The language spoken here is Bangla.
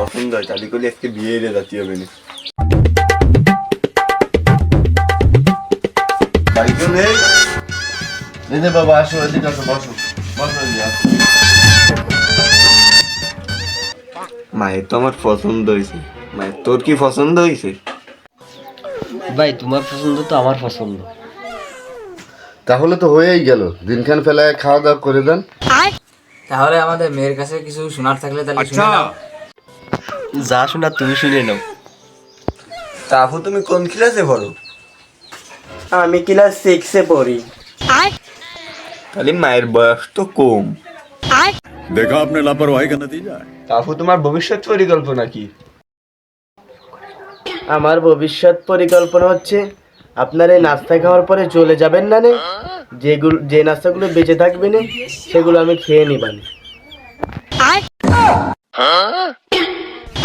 পছন্দ হয় তাহলে করলে আজকে বিয়ে হবে না বাড়ি কেউ নেই? এই যে বাবা আসো এদিকে আসো বসো বসো মায়ের তো আমার পছন্দ হয়েছে মায়ের তোর কি পছন্দ হয়েছে ভাই তোমার পছন্দ তো আমার পছন্দ। তাহলে তো হয়েই গেল। দিনখান ফেলায় খাওয়া দাওয়া করে দেন। তাহলে আমাদের মেয়ের কাছে কিছু শোনার থাকলে তাহলে শুনে নাও। যা শোনা তুমি শুনে নাও। তাহু তুমি কোন ক্লাসে পড়ো? আমি ক্লাস সিক্সে পড়ি। তাহলে মায়ের বয়স তো কম। দেখো আপনার লাপরওয়াহি কেন দিয়ে যায়? তাহু তোমার ভবিষ্যৎ পরিকল্পনা কি? আমার ভবিষ্যৎ পরিকল্পনা হচ্ছে আপনার এই নাস্তা খাওয়ার পরে চলে যাবেন না নে? যেগুলো যে নাস্তাগুলো বেঁচে থাকবে না সেগুলো আমি খেয়ে নিবানি।